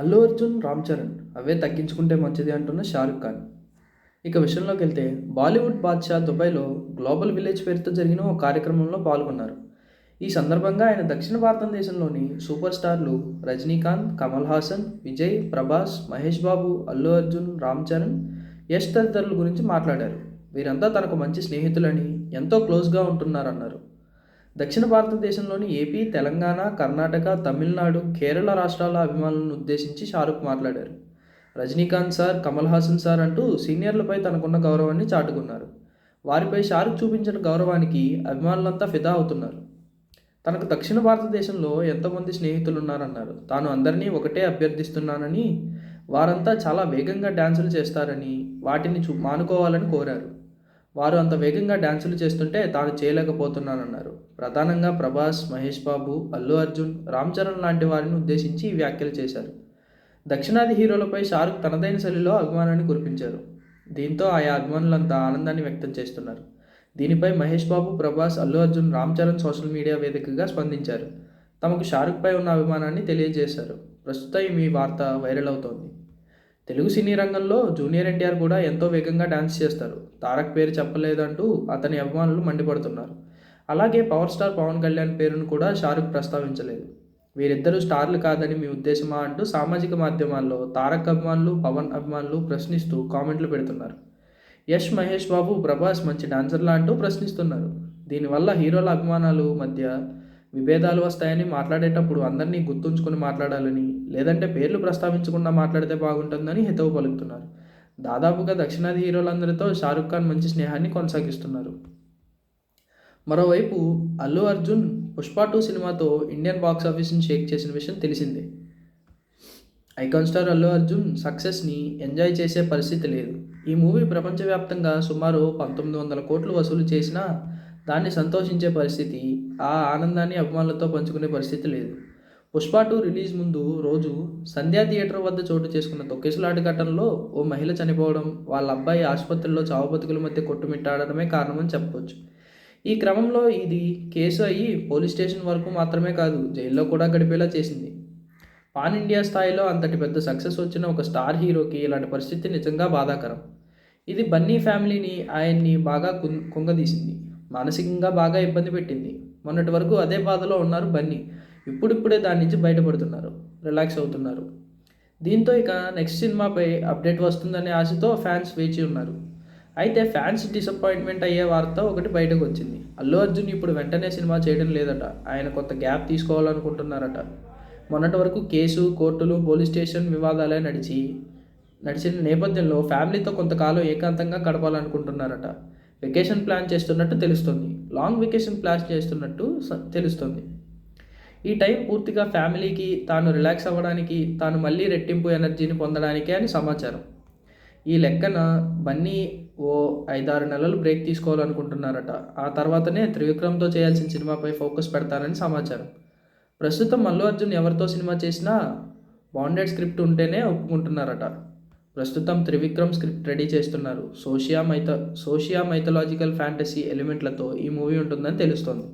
అల్లు అర్జున్ రామ్ చరణ్ అవే తగ్గించుకుంటే మంచిది అంటున్న షారుఖ్ ఖాన్. ఇక విషయంలోకి వెళ్తే బాలీవుడ్ బాద్షా దుబాయ్లో గ్లోబల్ విలేజ్ పేరుతో జరిగిన ఒక కార్యక్రమంలో పాల్గొన్నారు. ఈ సందర్భంగా ఆయన దక్షిణ భారతదేశంలోని సూపర్ స్టార్లు రజనీకాంత్ కమల్ హాసన్ విజయ్ ప్రభాస్ మహేష్ బాబు అల్లు అర్జున్ రామ్ చరణ్ యశ్ తదితరుల గురించి మాట్లాడారు. వీరంతా తనకు మంచి స్నేహితులని ఎంతో క్లోజ్గా ఉంటున్నారన్నారు. దక్షిణ భారతదేశంలోని ఏపీ తెలంగాణ కర్ణాటక తమిళనాడు కేరళ రాష్ట్రాల అభిమానులను ఉద్దేశించి షారుఖ్ మాట్లాడారు. రజనీకాంత్ సార్ కమల్ హాసన్ సార్ అంటూ సీనియర్లపై తనకున్న గౌరవాన్ని చాటుకున్నారు. వారిపై షారుఖ్ చూపించిన గౌరవానికి అభిమానులంతా ఫిదా అవుతున్నారు. తనకు దక్షిణ భారతదేశంలో ఎంతోమంది స్నేహితులు ఉన్నారన్నారు తాను అందరినీ ఒకటే అభ్యర్థిస్తున్నానని వారంతా చాలా వేగంగా డ్యాన్సులు చేస్తారని వాటిని చూ మానుకోవాలని కోరారు. వారు అంత వేగంగా డ్యాన్సులు చేస్తుంటే తాను చేయలేకపోతున్నానన్నారు. ప్రధానంగా ప్రభాస్ మహేష్ బాబు అల్లు అర్జున్ రామ్ చరణ్ లాంటి వారిని ఉద్దేశించి ఈ వ్యాఖ్యలు చేశారు. దక్షిణాది హీరోలపై షారుఖ్ తనదైన శైలిలో అభిమానాన్ని కురిపించారు. దీంతో ఆయా అభిమానులంతా ఆనందాన్ని వ్యక్తం చేస్తున్నారు. దీనిపై మహేష్ బాబు ప్రభాస్ అల్లు అర్జున్ రామ్ చరణ్ సోషల్ మీడియా వేదికగా స్పందించారు. తమకు షారుఖ్పై ఉన్న అభిమానాన్ని తెలియజేశారు. ప్రస్తుతం ఈ వార్త వైరల్ అవుతోంది. తెలుగు సినీ రంగంలో జూనియర్ ఎన్టీఆర్ కూడా ఎంతో వేగంగా డాన్స్ చేస్తారు. తారక్ పేరు చెప్పలేదంటూ అతని అభిమానులు మండిపడుతున్నారు. అలాగే పవర్ స్టార్ పవన్ కళ్యాణ్ పేరును కూడా షారుఖ్ ప్రస్తావించలేదు. వీరిద్దరూ స్టార్లు కాదని మీ ఉద్దేశమా అంటూ సామాజిక మాధ్యమాల్లో తారక్ అభిమానులు పవన్ అభిమానులు ప్రశ్నిస్తూ కామెంట్లు పెడుతున్నారు. యష్ మహేష్ బాబు ప్రభాస్ మంచి డాన్సర్లా అంటూ ప్రశ్నిస్తున్నారు. దీనివల్ల హీరోల అభిమానాలు మధ్య విభేదాలు వస్తాయని మాట్లాడేటప్పుడు అందరినీ గుర్తుంచుకొని మాట్లాడాలని లేదంటే పేర్లు ప్రస్తావించకుండా మాట్లాడితే బాగుంటుందని హితవు పలుకుతున్నారు. దాదాపుగా దక్షిణాది హీరోలందరితో షారుఖ్ ఖాన్ మంచి స్నేహాన్ని కొనసాగిస్తున్నారు. మరోవైపు అల్లు అర్జున్ పుష్ప టూ సినిమాతో ఇండియన్ బాక్స్ ఆఫీస్ని షేక్ చేసిన విషయం తెలిసిందే. ఐకాన్ స్టార్ అల్లు అర్జున్ సక్సెస్ని ఎంజాయ్ చేసే పరిస్థితి లేదు. ఈ మూవీ ప్రపంచవ్యాప్తంగా సుమారు పంతొమ్మిది వందల కోట్లు వసూలు చేసినా దాన్ని సంతోషించే పరిస్థితి ఆ ఆనందాన్ని అభిమానులతో పంచుకునే పరిస్థితి లేదు. పుష్ప టూ రిలీజ్ ముందు రోజు సంధ్యా థియేటర్ వద్ద చోటు చేసుకున్న తొక్కిసలాట ఘటనలో ఓ మహిళ చనిపోవడం వాళ్ళ అబ్బాయి ఆసుపత్రిలో చావు బతుకుల మధ్య కొట్టుమిట్టాడడమే కారణమని చెప్పవచ్చు ఈ క్రమంలో ఇది కేసు అయ్యి పోలీస్ స్టేషన్ వరకు మాత్రమే కాదు జైల్లో కూడా గడిపేలా చేసింది. పాన్ ఇండియా స్థాయిలో అంతటి పెద్ద సక్సెస్ వచ్చిన ఒక స్టార్ హీరోకి ఇలాంటి పరిస్థితి నిజంగా బాధాకరం. ఇది బన్నీ ఫ్యామిలీని ఆయన్ని బాగా కుంగ కుంగదీసింది. మానసికంగా బాగా ఇబ్బంది పెట్టింది. మొన్నటి వరకు అదే బాధలో ఉన్నారు బన్నీ. ఇప్పుడిప్పుడే దాని నుంచి బయటపడుతున్నారు. రిలాక్స్ అవుతున్నారు. దీంతో ఇక నెక్స్ట్ సినిమాపై అప్డేట్ వస్తుందనే ఆశతో ఫ్యాన్స్ వేచి ఉన్నారు. అయితే ఫ్యాన్స్ డిసప్పాయింట్మెంట్ అయ్యే వార్త ఒకటి బయటకు వచ్చింది. అల్లు అర్జున్ ఇప్పుడు వెంటనే సినిమా చేయడం లేదట. ఆయన కొత్త గ్యాప్ తీసుకోవాలనుకుంటున్నారట. మొన్నటి వరకు కేసు కోర్టులు పోలీస్ స్టేషన్ వివాదాలే నడిచి నడిచిన నేపథ్యంలో ఫ్యామిలీతో కొంతకాలం ఏకాంతంగా గడపాలనుకుంటున్నారట. వెకేషన్ ప్లాన్ చేస్తున్నట్టు తెలుస్తుంది. లాంగ్ వెకేషన్ ప్లాన్ చేస్తున్నట్టు స- తెలుస్తుంది. ఈ టైం పూర్తిగా ఫ్యామిలీకి తాను రిలాక్స్ అవ్వడానికి తాను మళ్ళీ రెట్టింపు ఎనర్జీని పొందడానికే అని సమాచారం. ఈ లెక్కన బన్నీ ఓ ఐదారు నెలలు బ్రేక్ తీసుకోవాలనుకుంటున్నారట. ఆ తర్వాతనే త్రివిక్రమ్తో చేయాల్సిన సినిమాపై ఫోకస్ పెడతారని సమాచారం. ప్రస్తుతం మల్లు అర్జున్ ఎవరితో సినిమా చేసినా బాండెడ్ స్క్రిప్ట్ ఉంటేనే ఒప్పుకుంటున్నారట. ప్రస్తుతం త్రివిక్రమ్ స్క్రిప్ట్ రెడీ చేస్తున్నారు. Socio myth socio mythological fantasy ఎలిమెంట్లతో ఈ మూవీ ఉంటుందని తెలుస్తోంది.